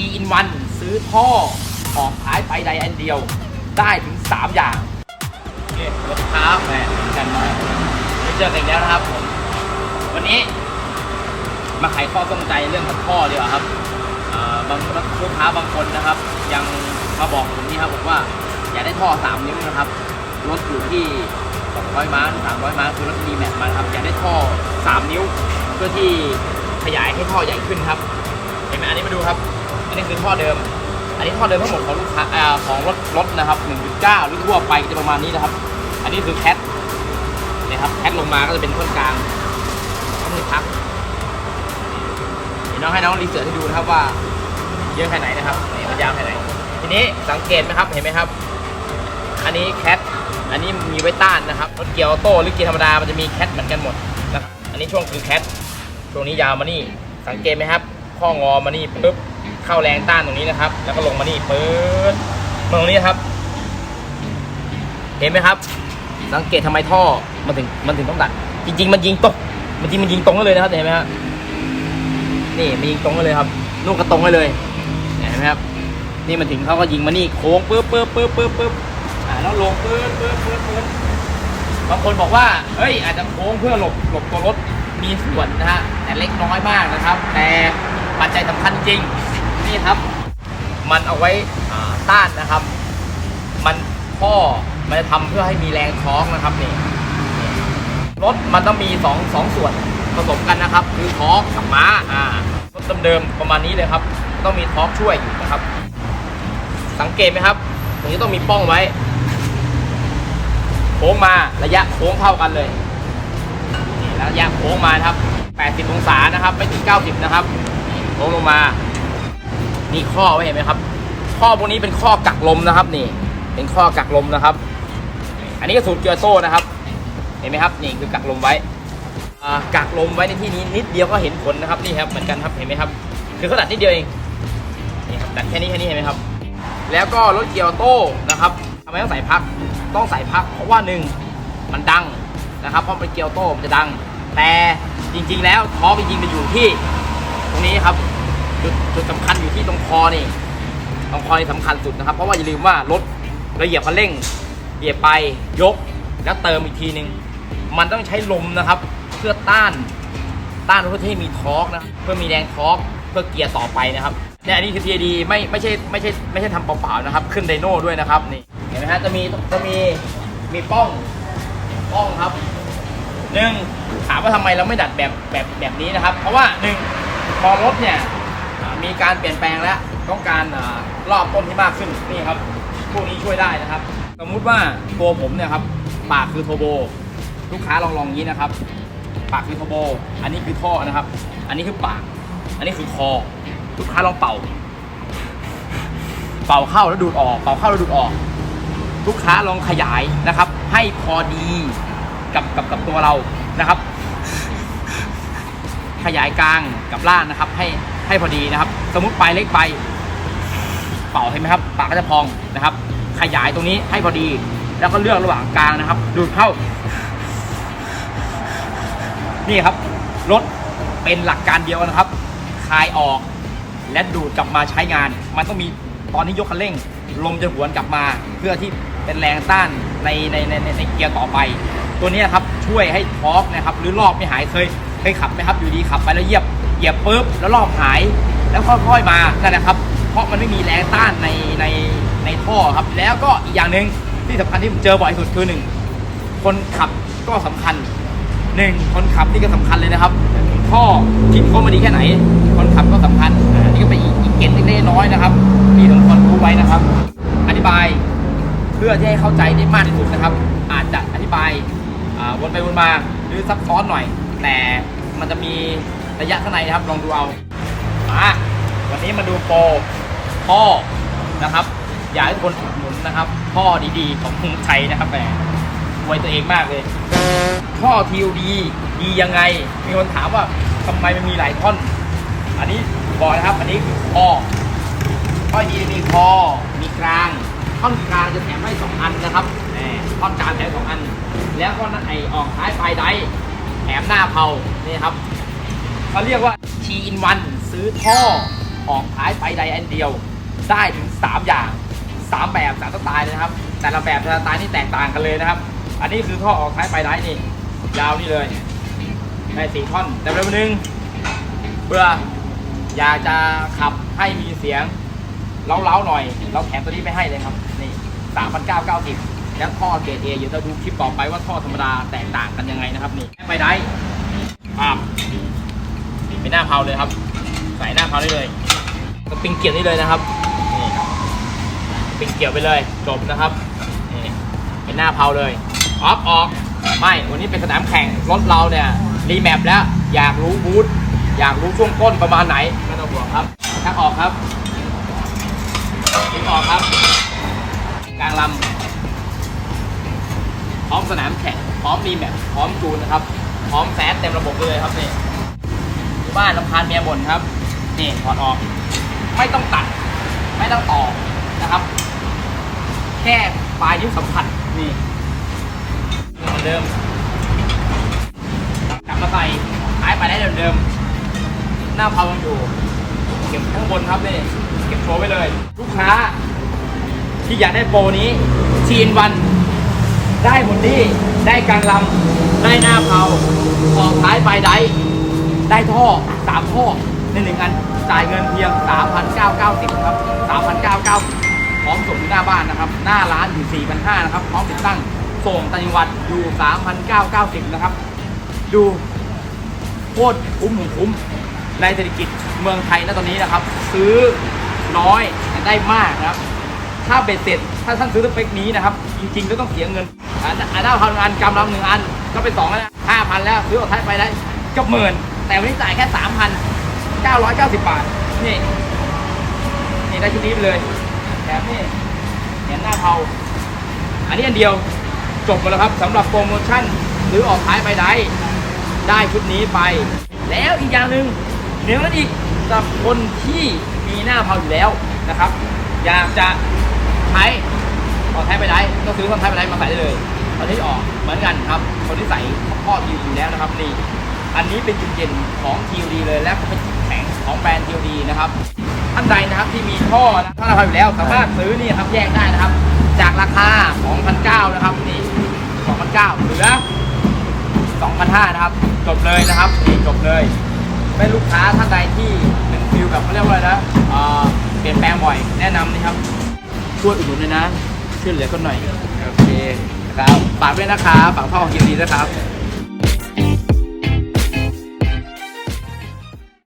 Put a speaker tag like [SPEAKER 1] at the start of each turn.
[SPEAKER 1] ทีอินวันซื้อท่อออกท้ายไปใดอันเดียว ได้ถึง 3 อย่าง โอเคสวัสดีครับแหมกันมาได้เจอกันอีกแล้วนะครับผม วันนี้ มาไขข้อข้องใจเรื่องท่อดีกว่าครับอ่าบางลูกค้าบางคนนะครับ ยังมาบอกผมนี่ครับผมว่า อยากได้ท่อ 3 นิ้วนะครับ รถอยู่ที่ 200 ม้าหรือ300 ม้าคือรถดีแม็กมาครับ อยากได้ท่อ 3 นิ้ว เพื่อที่ขยายให้ท่อใหญ่ขึ้นครับ เห็นไหมอันนี้มาดูครับ อันนี้คือท่อเดิม อันนี้ท่อเดิมทั้งหมดของลูกค้าอ่าของรถรถนะครับ1.9หรือทั่วไปจะประมาณนี้นะครับ อันนี้คือแคทนี่ครับแคทลงมาก็จะเป็นท่อนกลางก็มีพักเดี๋ยวน้องให้น้องรีเสิร์ชให้ดูนะครับว่าเยอะแค่ไหนนะครับนี่มันยาวแค่ไหน ทีนี้สังเกตไหมครับเห็นไหมครับ อันนี้แคทอันนี้มีไว้ต้านนะครับรถเกียร์ออโต้หรือเกียร์ธรรมดามันจะมีแคทเหมือนกันหมดนะครับอันนี้ช่วงคือแคทช่วงนี้ยาวมานี่ สังเกตไหมครับ ข้องอมานี่ปุ๊บ เข้าแรงต้านตรงนี้นะครับ แล้วก็ลงมานี่ปื๊ดมาตรงนี้ครับ เห็นไหมครับ สังเกตทำไมท่อมันถึงมันถึงต้องดัด จริง ๆ มันยิงตรงมันจริงมันยิงตรงกันเลยนะครับเห็นไหมครับนี่มันยิงตรงกันเลยครับ ลูกกระตรงกันเลยเห็นไหมครับ นี่มันถึงเขาก็ยิงมานี่โค้งปึ๊บปึ๊บปึ๊บปึ๊บปึ๊บอ่าแล้วลงปึ๊บปึ๊บปึ๊บปึ๊บบางคนบอกว่า เฮ้ย อาจจะโค้งเพื่อหลบหลบตัวรถมีส่วนนะฮะ แต่เล็กน้อยมากนะครับ แต่ปัจจัยสำคัญจริง นี่ครับ มันเอาไว้ต้านนะครับ มันข้อมันจะทำเพื่อให้มีแรงท้องนะครับนี่รถมันต้องมีสองสองส่วนผสมกันนะครับ คือท้องกับม้าอ่ารถเดิมๆประมาณนี้เลยครับ ต้องมีท้องช่วยอยู่นะครับ สังเกตไหมครับตรงนี้ต้องมีป้องไว้โค้งมาระยะโค้งเท่ากันเลยนี่ระยะโค้งมานะครับ 80 องศานะครับ ไม่ถึง 90 นะครับโค้งลงมา นี่ข้อไว้เห็นไหมครับ ข้อพวกนี้เป็นข้อกักลมนะครับ นี่ เป็นข้อกักลมนะครับ อันนี้ก็สูตรเกียร์โต้นะครับ เห็นไหมครับ นี่คือกักลมไว้กักลมไว้ในที่นี้นิดเดียวก็เห็นผลนะครับนี่ครับเหมือนกันครับเห็นไหมครับ คือเขาดัดนิดเดียวเองนี่ครับดัดแค่นี้แค่นี้เห็นไหมครับ แล้วก็รถเกียร์โต้นะครับทำไมต้องใส่พักต้องใส่พัก เพราะว่าหนึ่งมันดังนะครับเพราะเป็นเกียร์โต้มันจะดัง แต่จริง ๆ แล้วท้อจริงๆมันอยู่ที่ตรงนี้ครับ จุดจุดสำคัญอยู่ที่ตรงคอนี่ตรงคอนี่สำคัญสุดนะครับ เพราะว่าอย่าลืมว่ารถเราเหยียบคันเร่ง เหยียบไปยกแล้วเติมอีกทีหนึ่งมันต้องใช้ลมนะครับ เพื่อต้าน ต้านเพื่อที่มีทอร์กนะเพื่อมีแรงทอร์กเพื่อเกียร์ต่อไปนะครับเนี่ยอันนี้คือ TAD ไม่ไม่ใช่ไม่ใช่ไม่ใช่ทำเปล่าๆนะครับ ขึ้นไดโน่ด้วยนะครับนี่เห็นไหมฮะจะมีจะมีมีป้องป้องครับหนึ่งถามว่าทำไมเราไม่ดัดแบบแบบแบบนี้นะครับ เพราะว่าหนึ่งพอรถเนี่ย มีการเปลี่ยนแปลงแล้วต้องการรอบต้นที่มากขึ้นนี่ครับพวกนี้ช่วยได้นะครับ สมมุติว่าตัวผมเนี่ยครับปากคือโทโบ ลูกค้าลองลองอย่างนี้นะครับ ปากคือโทโบ อันนี้คือท่อนะครับ อันนี้คือปาก อันนี้คือคอ ลูกค้าลองเป่า เป่าเข้าแล้วดูดออก เป่าเข้าแล้วดูดออก ลูกค้าลองขยายนะครับ ให้พอดีกับกับกับตัวเรานะครับ ขยายกลางกับล่างนะครับ ให้ ให้พอดีนะครับ สมมติปลายเล็กไป เป่าเห็นไหมครับปากก็จะพองนะครับ ขยายตรงนี้ให้พอดี แล้วก็เลือกระหว่างกลางนะครับ ดูดเข้า นี่ครับรถเป็นหลักการเดียวกันนะครับ คลายออก และดูดกลับมาใช้งาน มันต้องมีตอนที่ยกคันเร่ง ลมจะหวนกลับมา เพื่อที่เป็นแรงต้านในในในในในเกียร์ต่อไป ตัวนี้นครับช่วยให้ทอร์กนะครับ หรือรอบไม่หายเคยเคยขับไหมครับ อยู่ดีขับไปแล้วเยียบ เหยียบปุ๊บแล้วรอบหาย แล้วค่อยๆมานั่นแหละครับ เพราะมันไม่มีแรงต้านในในในท่อครับ แล้วก็อีกอย่างหนึ่งที่สำคัญที่ผมเจอบ่อยสุดคือหนึ่งคนขับก็สำคัญหนึ่งคนขับนี่ก็สำคัญเลยนะครับท่อทิ้งเขามาดีแค่ไหน คนขับก็สำคัญอ่านี่ก็เป็นอีกเกณฑ์เล็กน้อยนะครับที่ทุกคนรู้ไว้นะครับ อธิบายเพื่อที่ให้เข้าใจได้มากที่สุดนะครับ อาจจะอธิบายวนไปวนมาหรือซับซ้อนหน่อย แต่มันจะมี ระยะข้างในนะครับลองดูเอาอะวันนี้มาดูโปรท่อนะครับ อยากให้ทุกคนอุดหนุนนะครับท่อดีๆ ของเมืองไทยนะครับแหมอวยตัวเองมากเลยท่อ TOD ดียังไง มีคนถามว่าทำไมมันมีหลายท่อน อันนี้บอกนะครับ อันนี้คือคอท่อดีมีคอมีกลางท่อนกลางจะแถมให้สองอันนะครับแหมท่อนกลางแถมสองอัน แล้วก็ไอออกท้ายปลายไดร์แถมหน้าเผานี่ครับ เขาเรียกว่า T in 1ซื้อท่อออกท้ายไปใดอันเดียว ได้ถึง 3 อย่าง 3 แบบสามสไตล์นะครับ แต่ละแบบแต่ละสไตล์นี่แตกต่างกันเลยนะครับ อันนี้คือท่อออกท้ายไปได้นี่ ยาวนี่เลยได้สี่ท่อน แต่เร็วนึงเพื่ออยากจะขับให้มีเสียงเล้าๆหน่อย เราแถมตัวนี้ไปให้เลยครับ นี่สามพันเก้าเก้าสิบแล้วท่อเกรดเอเดี๋ยวเราดูคลิปต่อไปว่าท่อธรรมดาแตกต่างกันยังไงนะครับนี่ไปได้ครับ เป็นหน้าเพาเลยครับ ใส่หน้าเพาได้เลยก็ปิงเกียร์นี่เลยนะครับนี่ปิงเกียร์ไปเลยจบนะครับนี่เป็นหน้าเพาเลยออฟออกไม่วันนี้เป็นสนามแข่งรถเราเนี่ยรีแมปแล้วอยากรู้บูธอยากรู้ช่วงต้นประมาณไหนไม่ต้องห่วงครับชักออกครับถึงออกครับ กลางลำพร้อมสนามแข่งพร้อมรีแมปพร้อมจูนนะครับ พร้อมแซดเต็มระบบเลยครับนี่ อยู่บ้านลำพานเมียบ่นครับ นี่ถอดออก ไม่ต้องตัด ไม่ต้องต่อนะครับ แค่ปลายนิ้วสัมผัสนี่เหมือนเดิมกลับมาใส่ท้ายไปได้เดิมๆหน้าเพายังอยู่ เก็บข้างบนครับนี่เก็บโชว์ไว้เลย ลูกค้า ที่อยากได้โปรนี้ทีนวันได้หมดนี่ได้กลางลำได้หน้าเผาออกท้ายปลายได ได้ท่อสามท่อในหนึ่งอันจ่ายเงินเพียง 3,990ครับ3,990พร้อมส่งที่หน้าบ้านนะครับ หน้าร้านอยู่ 4,500นะครับพร้อมติดตั้งส่งต่างจังหวัดอยู่ 3,990นะครับ ดูโคตรคุ้มของคุ้มในเศรษฐกิจเมืองไทยณตอนนี้นะครับ ซื้อน้อยแต่ได้มากนะครับ ถ้าเบ็ดเสร็จถ้าท่านซื้อสเปคนี้นะครับ จริงๆก็ต้องเสียเงินอันหน้าพันอันกำลังหนึ่งอันก็เป็นสองแล้วห้าพันแล้วซื้อออกท้ายไปได้เกับหมื่น แต่วันนี้จ่ายแค่สามพันเก้าร้อยเก้าสิบบาท นี่ นี่ได้ชุดนี้ไปเลย แถมนี่เหรียญหน้าเผาอันนี้อันเดียวจบหมดแล้วครับสำหรับโปรโมชั่นหรือออกท้ายไปได้ ได้ชุดนี้ไป แล้วอีกอย่างหนึ่งเหนือนั้นอีกสำหรับคนที่มีหน้าเผาอยู่แล้วนะครับ อยากจะใช้ออกท้ายไปได้ก็ซื้อท่อนท้ายไปได้มาใส่ได้เลยตอนนี้ออกเหมือนกันครับ คนที่ใส่ข้อทีอยู่แล้วนะครับนี่ อันนี้เป็นจุดเด่นของ TOD เลย และก็เป็นจุดแข็งของแบรนด์ TOD นะครับท่านใดนะครับที่มีท่อนะถ้าเราทำอยู่แล้วสามารถซื้อนี่ครับแยกได้นะครับ จากราคา 2,900นะครับนี่2,900เหลือ2,500นะครับ จบเลยนะครับนี่จบเลยไม่ลูกค้าท่านใดที่เป็นฟิลแบบเขาเรียกว่าอะไรนะเปลี่ยนแปลงบ่อยแนะนำนี่ครับ ช่วยอุดหนุนเลยนะช่วยเหลือคนหน่อย โอเคครับฝากด้วยนะครับฝากพ่อของกินดีด้วยครับ